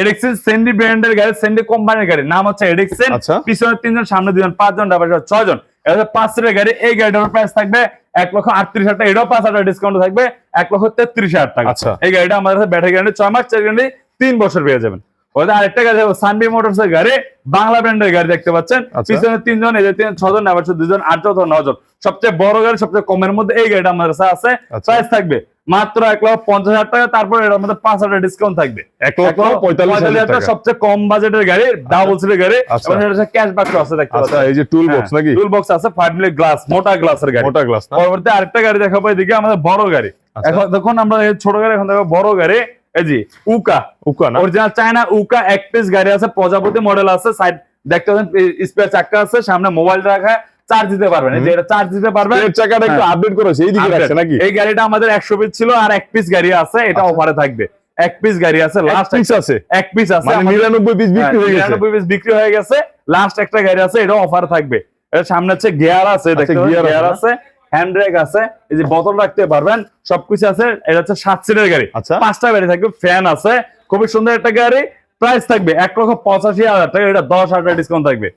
এডিক্সিন সেন্ডি ব্র্যান্ডের গাড়ি সেন্ডি কোম্পানির গাড়ি। নাম হচ্ছে এডিক্সিন আচ্ছা। পিছনে তিনজন সামনে দুজন পাঁচজন ডাবার ছয়জন। পাঁচ সিটের গাড়ি এই গাড়িটার প্রাইস থাকবে এক লক্ষ আটত্রিশ হাজার টাকা এটাও পাঁচ হাজার ডিসকাউন্ট থাকবে এক লক্ষ তেত্রিশ হাজার টাকা আচ্ছা। এই গাড়িটা আমাদের কাছে ব্যাটারি গ্যারান্টি ছয় মাস চার গ্যারান্টি তিন বছর পেয়ে যাবেন ওদের আরেকটা গাড়ি সানবি মোটরস এর গাড়ি বাংলা ব্র্যান্ডের গাড়ি দেখতে পাচ্ছেন আচ্ছা। পিছনে তিনজন এদের তিন ছজন আবার দুজন আটজন জন নজন সবচেয়ে বড় গাড়ি সবচেয়ে কমের মধ্যে এই গাড়িটা আমাদের কাছে আছে আচ্ছা। প্রাইস থাকবে মাত্র এক লক্ষ পঞ্চাশ হাজার টাকা তারপরে এটার মধ্যে পাঁচ হাজার ডিসকাউন্ট থাকবে। এক লক্ষ পঁয়তাল্লিশ হাজার টাকা সবচেয়ে কম বাজেটের গাড়ি ডাবল সিটের গাড়ি আচ্ছা। এবং এটা ক্যাশ বাক্স আছে দেখতে আচ্ছা পাচ্ছেন। এই যে টুল বক্স নাকি? টুল বক্স আছে ফাইভ মিলি গ্লাস মোটা গ্লাসের গাড়ি। মোটা গ্লাস পরবর্তী আরেকটা গাড়ি দেখাবো এদিকে আমাদের বড় গাড়ি। আচ্ছা। এখন দেখুন আমরা এই ছোট গাড়ি এখন দেখো বড় গাড়ি। এই জি উকা। উকা না? অরিজিনাল চায়না উকা এক পিস গাড়ি আছে প্রজাপতি মডেল আছে সাইড দেখতে পাচ্ছেন স্পেয়ার চাক্কা আছে সামনে মোবাইল রাখা চার্জ দিতে পারবেন। এই যে এটা চার্জ দিতে পারবেন। এর চাকাটা একটু হ্যাঁ। আপডেট করেছে এইদিকে রাখছে নাকি? এই গাড়িটা আমাদের একশো পিস ছিল আর এক পিস গাড়ি আছে এটা আচ্ছা। অফারে থাকবে। এক পিস গাড়ি আছে লাস্ট পিস আছে? এক পিস আছে মানে আমাদের- নিরানব্বই পিস বিক্রি হয়ে হ্যাঁ, গেছে। 99 piece বিক্রি হয়ে গেছে লাস্ট একটা গাড়ি আছে এটা অফার থাকবে। এটা সামনে হচ্ছে গিয়ার আছে দেখতে গিয়ার আছে হ্যান্ড ব্রেক আছে এই যে বোতল রাখতে পারবেন সবকিছু আছে এটা হচ্ছে সাত সিটের গাড়ি। আচ্ছা। পাঁচটা গাড়ি থাকবে ফ্যান আছে খুবই সুন্দর একটা গাড়ি প্রাইস থাকবে এক লক্ষ পঁচাশি হাজার টাকা এটা দশ হাজার টাকা ডিসকাউন্ট থাকবে।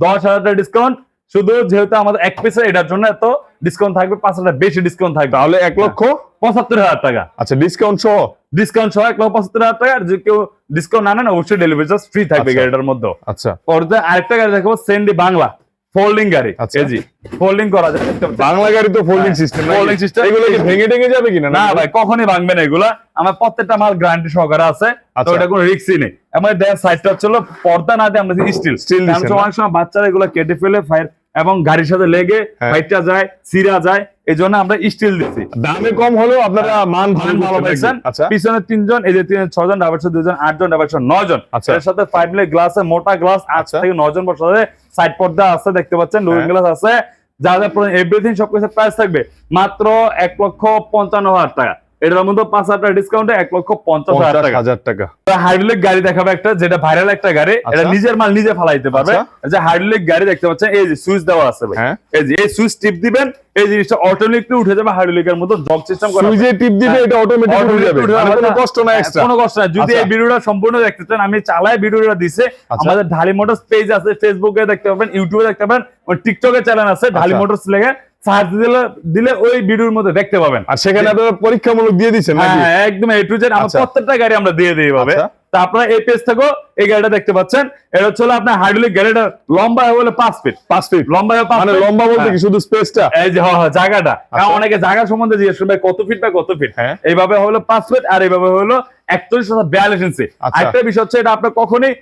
দশ হাজার টাকা ডিসকাউন্ট শুধু যেহেতু আমাদের এক পিসের এটার জন্য এত ডিসকাউন্ট থাকবে পাঁচ হাজার বেশি ডিসকাউন্ট থাকবে। তাহলে এক লক্ষ? পঁচাত্তর হাজার টাকা। আচ্ছা ডিসকাউন্ট সহ? ডিসকাউন্ট সহ এক লক্ষ পঁচাত্তর হাজার টাকা আর যে কেউ ডিসকাউন্ট না নেন অবশ্যই ডেলিভারি চার্জ ফ্রি থাকবে আচ্ছা। গাড়িটার মধ্যে। আচ্ছা। পর্দায় আরেকটা গাড়ি দেখাবো সেন্ডি বাংলা ফোল্ডিং গাড়ি। আচ্ছা। জি ফোল্ডিং করা যায়। বাংলা গাড়ি তো ফোল্ডিং সিস্টেম folding system। এগুলো কি ভেঙে টেঙে যাবে কিনা না ভাই কখনই ভাঙবে না এগুলা। আমার প্রত্যেকটা মাল গ্যারান্টি সহকারে আছে তো আচ্ছা। এটা কোনো রিস্কই নেই। আমার দেখ সাইডটা হচ্ছিল পর্দা না দিয়ে আমরা স্টিল না? অনেক সময় বাচ্চারা এগুলো কেটে ফেলে ফায়ার এবং গাড়ির সাথে লেগে হ্যাঁ। ফাইটটা যায় সিরা যায় এই জন্য আমরা স্টিল দিচ্ছি। দামে কম হলেও আপনারা মান ভালো ভালো পাইছেন আচ্ছা। পিছনে তিনজন এই যে তিন ছজন ডাবল দুজন আটজন ডাবল নজন আচ্ছা। এর সাথে ফাইভ মিলে গ্লাসে মোটা গ্লাস আট আচ্ছা। থেকে নজন বসাতে সাইড পর্দা আছে দেখতে পাচ্ছেন লুকিং হ্যাঁ। গ্লাস আছে। যা যা এভরিথিং সবকিছু প্রাইস থাকবে। মাত্র এক লক্ষ পঞ্চান্ন হাজার টাকা। এটার মধ্যে পাঁচ হাজার ডিসকাউন্টে এক লক্ষ পঞ্চাশ হাজার টাকা হাইড্রোলিক গাড়ি দেখাবে একটা যেটা ভাইরাল একটা গাড়ি এটা আচ্ছা। নিজের মাল নিজে ফালাইতে পারবে আচ্ছা। যে হাইড্রোলিক গাড়ি দেখতে পাচ্ছেন এই যে সুইচ দেওয়া আছে হ্যাঁ এই যে এই সুইচ টিপ দিবেন এই জিনিসটা অটোমেটিকলি উঠে যাবে হাইড্রোলিকের মতো জগ সিস্টেম করা। সুইজে টিপ দিবে হ্যাঁ। এটা অটোমেটিক উঠে যাবে উঠে যাবে। মানে কোনো কষ্ট না হ্যাঁ, এক্সট্রা কোনো কষ্ট নাই যদি আচ্ছা। এই ভিডিওটা সম্পূর্ণ দেখতে চান আমি চালাই ভিডিওটা দিছে আচ্ছা। আমাদের ঢালি মোটরস পেজ আছে ফেসবুকে দেখতে পাবেন ইউটিউবে দেখতে পাবেন টিকটকে চ্যানেল আছে ঢালি আচ্ছা। মোটরস লেগে সার্চ দিলে দিলে ওই ভিডিওর মধ্যে দেখতে পাবেন আর সেখানে আপনারা পরীক্ষামূলক দিয়ে দিচ্ছেন হ্যাঁ হ্যাঁ, একদম এ টু জেড আমরা। প্রত্যেকটা গাড়ি আমরা দিয়ে দিই ভাবে আচ্ছা। তা আপনারা এই পেজ থেকেও এই গাড়িটা দেখতে পাচ্ছেন এটা হচ্ছে আপনার হাইড্রোলিক গাড়িটা লম্বা হলে পাঁচ ফিট পাঁচ ফিট লম্বা মানে লম্বা বলতে হ্যাঁ। কি শুধু স্পেসটা এই যে হ্যাঁ, হ্যাঁ, জায়গাটা কারণ আচ্ছা। অনেকে জায়গা সম্বন্ধে জিজ্ঞেস করবে কত ফিট বা কত ফিট হ্যাঁ। এইভাবে হলো পাঁচ ফিট আর এইভাবে হলো একচল্লিশ তথা বিয়াল্লিশ ইঞ্চি আচ্ছা। আরেকটা বিষয় হচ্ছে এটা আপনার কখনোই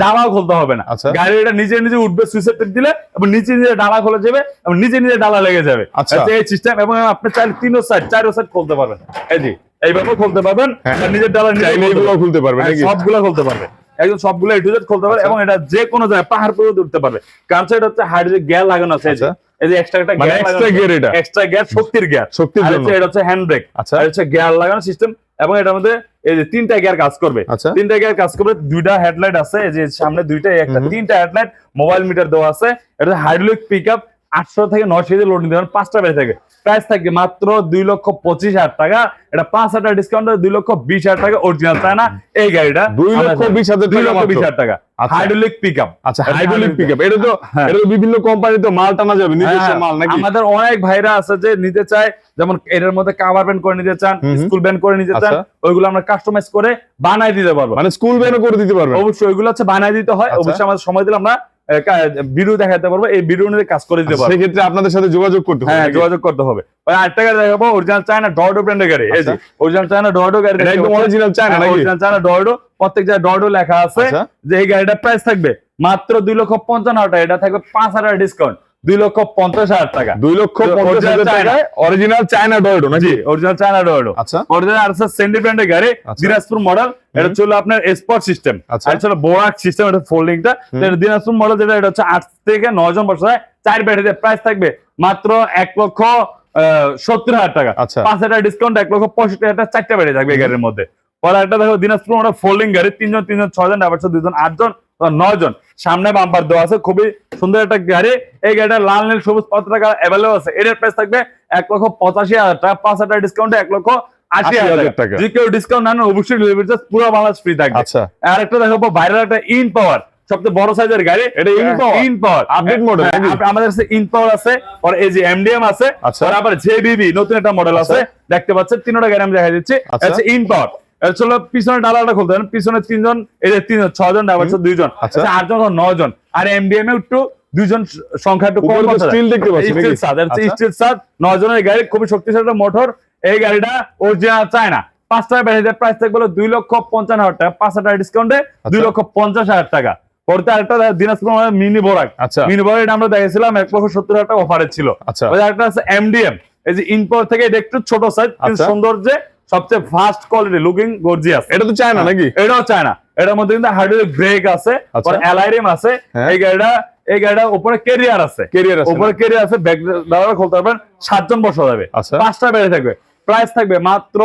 ডালা খুলতে হবে না আচ্ছা। গাড়ি এটা নিজে নিজে উঠবে সুইচের টিপ দিলে এবং নিচে নিজে ডালা খুলে যাবে এবং নিজে নিজে ডালা লেগে যাবে আচ্ছা। এই সিস্টেম এবং আপনি চাইলে তিনও সাইড চারও সাইড খুলতে পারবেন এই জি এইভাবে খুলতে পারবেন হ্যাঁ। নিজের ডালা নিজে খুলতে পারবেন। পারবে হ্যাঁ, সবগুলো খুলতে পারবে একদম সবগুলো এটু জেড খুলতে পারবে। এবং এটা যে কোনো জায়গায় পাহাড় পর্যন্ত উঠতে পারবে কারণ এটা হচ্ছে হাইড্রোজেন গিয়ার লাগানো আছে এই যে। যে এক্সট্রা একটা মানে এটা? এক্সট্রা গিয়ার শক্তির গিয়ার শক্তির জন্য এটা হচ্ছে হ্যান্ড ব্রেক আচ্ছা। আর হচ্ছে গিয়ার লাগানো সিস্টেম এবং এটার মধ্যে এই যে তিনটা গিয়ার কাজ করবে আচ্ছা। তিনটা গিয়ার কাজ করবে দুইটা হেডলাইট আছে এই যে সামনে দুইটা একটা তিনটা হেডলাইট মোবাইল মিটার দেওয়া আছে এটা হাইড্রোলিক পিকআপ আটশো থেকে নয়শো কেজি লোড নিতে পারেন পাঁচটা বেড়ে থাকে প্রাইস থাকবে মাত্র দুই লক্ষ পঁচিশ হাজার টাকা। এটা পাঁচ হাজার টাকা ডিসকাউন্ট দুই লক্ষ বিশ হাজার টাকা অরিজিনাল তাই না? এই গাড়িটা দুই লক্ষ বিশ হাজার দুই লক্ষ বিশ হাজার টাকা। আচ্ছা। হাইড্রোলিক পিকআপ আচ্ছা হাইড্রোলিক পিকআপ এটা তো হ্যাঁ। এটা তো বিভিন্ন কোম্পানি তো মাল টানা যাবে নিজস্ব হ্যাঁ, মাল নাকি? আমাদের অনেক ভাইরা আছে যে নিতে চায় যেমন এটার মধ্যে কাভার ব্যান্ড করে নিতে চান। স্কুল ব্যান্ড করে নিতে চান আচ্ছা। ওইগুলো আমরা কাস্টমাইজ করে বানাই দিতে পারব। মানে স্কুল ব্যানও করে দিতে পারবেন? অবশ্যই ওইগুলো হচ্ছে বানাই দিতে হয়। আচ্ছা। অবশ্যই আমাদের সময় দিলে আমরা ভিডিও দেখাতে পারব এই ভিডিও নিয়ে কাজ করে দিতে পারব। সেক্ষেত্রে আপনাদের সাথে যোগাযোগ করতে হবে হ্যাঁ যোগাযোগ করতে হবে। আরেকটা গাড়ি দেখাবো অরিজিনাল চায়না ডর্ডো ব্র্যান্ডের গাড়ি এই যে আচ্ছা। অরিজিনাল চায়না ডর্ডো গাড়ি একদম অরিজিনাল চায়না অরিজিনাল চায়না ডর্ডো প্রত্যেক জায়গায় ডর্ডো লেখা আছে আচ্ছা। যে এই গাড়িটার প্রাইস থাকবে মাত্র দুই লক্ষ পঞ্চান্ন টাকা এটা থাকবে পাঁচ হাজার ডিসকাউন্ট দুই লক্ষ পঞ্চাশ হাজার টাকা। দুই লক্ষ পঞ্চাশ হাজার টাকায় অরিজিনাল চায়না ডয়েডো নাকি? অরিজিনাল চায়না ডর্ডো আচ্ছা। অরিজিনাল আর সেন্ডি ব্র্যান্ডের গাড়ি। দিনাজপুর মডেল এটা ছিল আপনার স্পট সিস্টেম আচ্ছা। আর ছিল বোরাক সিস্টেম এটা ফোল্ডিংটা দিনাজপুর মডেল যেটা এটা হচ্ছে আট থেকে নয় জন বসে চার ব্যাটারিতে প্রাইস থাকবে মাত্র এক লক্ষ সত্তর হাজার টাকা। আচ্ছা। পাঁচ হাজার ডিসকাউন্ট এক লক্ষ পঁয়ষট্টি হাজার টাকা চারটা ব্যাটারি থাকবে গাড়ির মধ্যে। পরে একটা দেখো দিনাজপুর মডেল ফোল্ডিং গাড়ি তিনজন তিনজন ছয়জন আবার দুজন আটজন। নয় জন। সামনে বাম্পার দেওয়া আছে খুবই সুন্দর একটা গাড়ি। এই গাড়িটা লাল নীল সবুজ পতাকা অ্যাভেলেবল আছে? এটার প্রাইস থাকবে এক লক্ষ পঁচাশি হাজার টাকা। পাঁচ হাজার ডিসকাউন্টে এক লক্ষ আশি হাজার টাকা। টাকা। যদি কেউ ডিসকাউন্ট নেন অবশ্যই ডেলিভারি চার্জ পুরো বাংলাদেশ ফ্রি থাকবে। আচ্ছা। আর একটা দেখাবো ভাইরাল একটা ইন পাওয়ার সবচেয়ে বড় সাইজের গাড়ি এটা? ইন পাওয়ার Update model আমাদের কাছে ইন পাওয়ার আছে আর এই যে এমডিএম আছে আচ্ছা। আর আবার জেবিবি নতুন একটা মডেল আছে। দেখতে পাচ্ছেন তিনটা গাড়ি আমি দেখা দিচ্ছি। আচ্ছা। ইন পাওয়ার চলো পিছনে ডালাটা খুলতে পিছনে তিনজন এই যে তিনজন ছজন ডাবার দুইজন আচ্ছা। আচ্ছা আটজন আর এমডিএম এ একটু দুইজন সংখ্যা একটু কম steel দেখতে পাচ্ছি স্টিল সাদ আচ্ছা। স্টিল সাদ গাড়ি খুবই শক্তিশালী একটা মোটর এই গাড়িটা অরিজিনাল চায় না পাঁচটা ব্যাটারিতে প্রাইস থাকবে দুই লক্ষ পঞ্চান্ন হাজার টাকা। পাঁচ হাজার ডিসকাউন্টে দুই লক্ষ পঞ্চাশ হাজার টাকা। পরে আরেকটা দিনাজপুর মিনি বোরাক আচ্ছা। মিনি বোরাক আমরা দেখেছিলাম এক লক্ষ সত্তর হাজার টাকা অফারে ছিল। আচ্ছা। ওই আরেকটা আছে এমডিএম এই যে ইনপোর্ট থেকে এটা একটু ছোট সাইজ কিন্তু আচ্ছা। সবচেয়ে ফাস্ট কোয়ালিটি লুকিং গর্জিয়াস এটা তো চায়না নাকি? এটাও চায় না এটার মধ্যে কিন্তু হাইড্রোলিক ব্রেক আছে আচ্ছা। অ্যালাইরিম আছে হ্যাঁ। এই গাড়িটা এই গাড়িটা উপরে আছে। আছে উপরে আছে দাঁড়া খুলতে পারবেন সাতজন বসা যাবে। আচ্ছা। পাঁচটা বেড়ে থাকবে। প্রাইস থাকবে মাত্র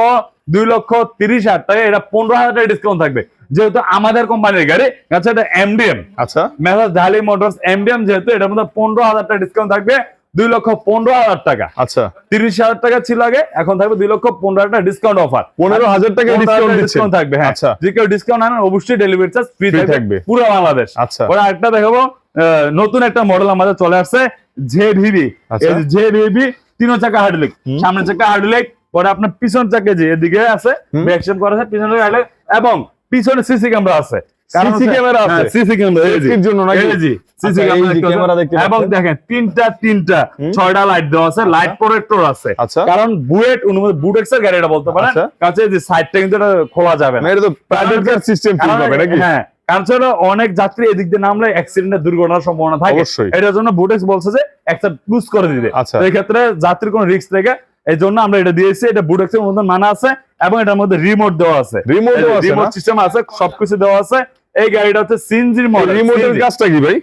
দুই লক্ষ তিরিশ হাজার টাকা এটা পনেরো হাজার টাকা ডিসকাউন্ট থাকবে। যেহেতু আমাদের কোম্পানির গাড়ি আচ্ছা এটা এমডিএম আচ্ছা। মেসাজ ঢালি মোটরস এমডিএম যেহেতু এটার মধ্যে পনেরো হাজার টাকা ডিসকাউন্ট থাকবে। দুই লক্ষ পনেরো হাজার টাকা। আচ্ছা। তিরিশ হাজার টাকা ছিল আগে এখন থাকবে দুই লক্ষ পনেরো হাজার টাকা ডিসকাউন্ট অফার পনেরো হাজার টাকা ডিসকাউন্ট থাকবে হ্যাঁ। আচ্ছা। যে কেউ ডিসকাউন্ট আনেন অবশ্যই ডেলিভারি চার্জ ফ্রি থাকবে। পুরো বাংলাদেশ। আচ্ছা। ওরা আরেকটা দেখাবো নতুন একটা মডেল আমাদের চলে আসছে জে ভিভি আচ্ছা। জে ভিভি তিন চাকা হাইড্রোলিক হুম। সামনের চাকা হাইড্রোলিক পরে আপনার পিছন চাকা যে এদিকে আছে। ব্যাকশন করা আছে পিছনে এবং পিছনে সিসি ক্যামেরা আছে। CC ক্যামেরা আছে? সিসি ক্যামেরা Safety জন্য নাকি? জি সিসি আচ্ছা, এই যে ক্যামেরা ক্যামেরা দেখতে এবং দেখেন তিনটা তিনটা ছয়টা লাইট দেওয়া আছে লাইট প্রোটেক্টর আছে। আচ্ছা। কারণ বুয়েট অনুমতি বুটেক্স এর গাড়ি বলতে পারেন। আচ্ছা। কাছে যে সাইডটা কিন্তু এটা খোলা যাবে না। এটা তো প্রাইভেট কার সিস্টেম ফিল কারণ- নাকি? হ্যাঁ কারণ অনেক যাত্রী এদিক দিয়ে নামলে অ্যাক্সিডেন্টের দুর্ঘটনার সম্ভাবনা থাকে। এটার জন্য বুটেক্স বলছে যে একটা ক্লুজ করে দিতে। আচ্ছা। এই ক্ষেত্রে যাত্রীর কোনো রিস্ক থেকে এই জন্য আমরা এটা দিয়েছি এটা বুটেক্স এর মধ্যে মানা আছে এবং এটার মধ্যে রিমোট দেওয়া আছে। রিমোট রিমোট সিস্টেম আছে সবকিছু দেওয়া আছে। এই গাড়িটা হচ্ছে সিনজির মডেল রিমোটের কাজটা কি ভাই?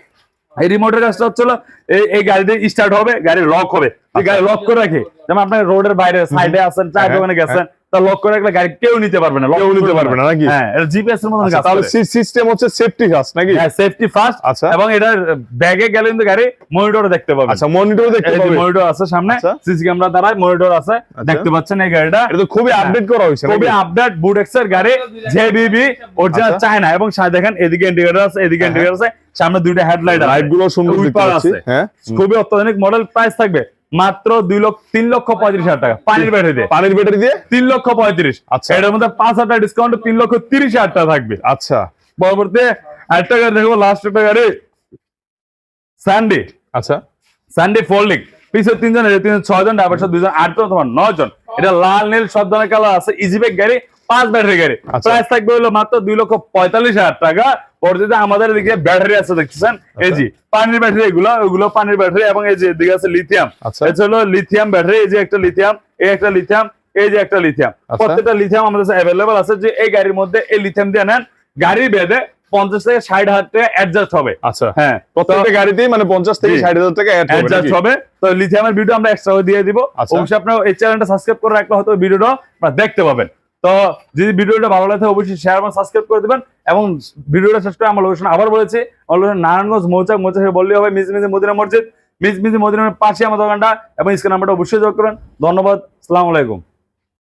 এই রিমোটের কাজটা হচ্ছিল এই এই গাড়িতে স্টার্ট হবে গাড়ি লক হবে। গাড়ি লক করে রাখে। যেমন আপনার রোডের বাইরে সাইডে আছেন চায়ের হ্যাঁ, দোকানে গেছেন তা লক করে রাখলে গাড়ি কেউ নিতে পারবে না কেউ নিতে পারবে না নাকি? হ্যাঁ এটা জিপিএস এর মতন আচ্ছা, কাজ তাহলে সিস্টেম হচ্ছে সেফটি কাজ নাকি হ্যাঁ সেফটি ফার্স্ট আচ্ছা। এবং এটার ব্যাগে গেলে কিন্তু গাড়ি মনিটর দেখতে পাবেন আচ্ছা মনিটর দেখতে পাবে মনিটর আছে সামনে আচ্ছা। সিসি ক্যামেরা দ্বারা মনিটর আছে দেখতে পাচ্ছেন এই গাড়িটা এটা তো খুবই আপডেট করা হয়েছে খুবই? আপডেট এর গাড়ি জেবিবি অরিজিনাল আচ্ছা। চায়না এবং সাথে দেখেন এদিকে ইন্ডিকেটর আছে এদিকে ইন্ডিকেটর আছে সামনে দুইটা হেডলাইট আছে লাইটগুলো সুন্দর দেখতে পাচ্ছি। হ্যাঁ খুবই অত্যাধুনিক মডেল প্রাইস থাকবে মাত্র দুই লক্ষ তিন লক্ষ পঁয়ত্রিশ হাজার টাকা। পানির ব্যাটারি দিয়ে। পানির ব্যাটারি দিয়ে? তিন লক্ষ পঁয়ত্রিশ। আচ্ছা। এটার মধ্যে পাঁচ হাজার ডিসকাউন্ট তিন লক্ষ তিরিশ হাজার টাকা থাকবে। আচ্ছা। পরবর্তী আরেকটা গাড়ি দেখব লাস্ট একটা গাড়ি। স্যান্ডি আচ্ছা। সানডে ফোল্ডিং পিছনে তিনজন তিনজন ছয়জন ড্রাইভার সাথে দুজন আটজন তোমার নয় জন এটা লাল নীল সব ধরনের কালার আছে। ইজি ব্যাগ গাড়ি পাঁচ ব্যাটারি গাড়ি। আচ্ছা। প্রাইস থাকবে হলো মাত্র দুই লক্ষ পঁয়তাল্লিশ হাজার টাকা। পরবর্তীতে আমাদের এদিকে ব্যাটারি আছে দেখছেন এই আচ্ছা। যে পানির ব্যাটারি এগুলো ওগুলো পানির ব্যাটারি এবং এই যে এদিকে আছে লিথিয়াম আচ্ছা। এটা হলো লিথিয়াম ব্যাটারি এই যে একটা লিথিয়াম এই একটা লিথিয়াম এই যে একটা লিথিয়াম আচ্ছা। প্রত্যেকটা লিথিয়াম আমাদের কাছে অ্যাভেলেবল আছে যে এই গাড়ির মধ্যে এই লিথিয়াম দিয়ে নেন। গাড়ি বেঁধে পঞ্চাশ থেকে ষাট হাজার টাকা অ্যাডজাস্ট হবে। আচ্ছা। হ্যাঁ প্রত্যেকটা গাড়িতেই মানে পঞ্চাশ থেকে ষাট হাজার টাকা অ্যাডজাস্ট হবে। তো লিথিয়ামের ভিডিও আমরা এক্সট্রা দিয়ে দিব। অবশ্যই আপনার এই চ্যানেলটা সাবস্ক্রাইব করে রাখলে হয়তো ভিডিওটা আপনারা দেখতে পাবেন। তো যদি ভিডিওটা ভালো লাগে, অবশ্যই শেয়ার এবং সাবস্ক্রাইব করে দেবেন। এবং ভিডিওটা শেষ করে আমার লোকেশন আবার বলেছি, আমার লোকেশন নারায়ণগঞ্জ, মৌচাক মৌচাক বললেই হবে মিজ মিজি মদিনা মসজিদ। মিজ মিজি মদিনার পাশে আমার দোকানটা, এবং স্ক্রিন নাম্বারটা অবশ্যই যোগ করেন ধন্যবাদ আলাইকুম।